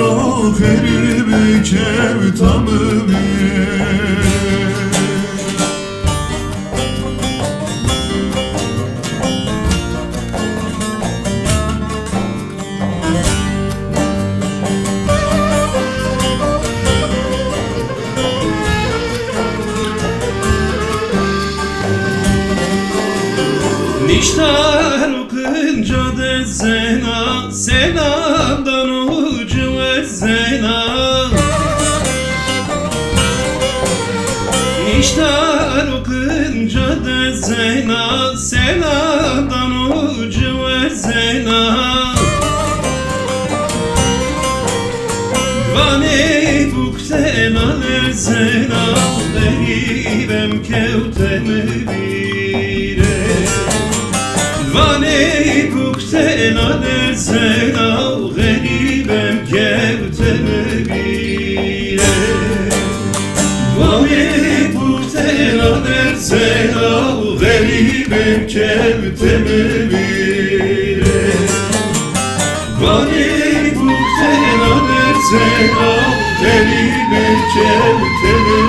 o herib kevtamı vire Niştar okuyunca de zena Selamdan zena Niştar okuyunca de zena Selamdan ucu ve zena Vane buktena le zena Deribem kevtemi bire. Vane buktena le zena buktena le zena Deribem kevtemi bire Vani bu tena dersena Deli bekevte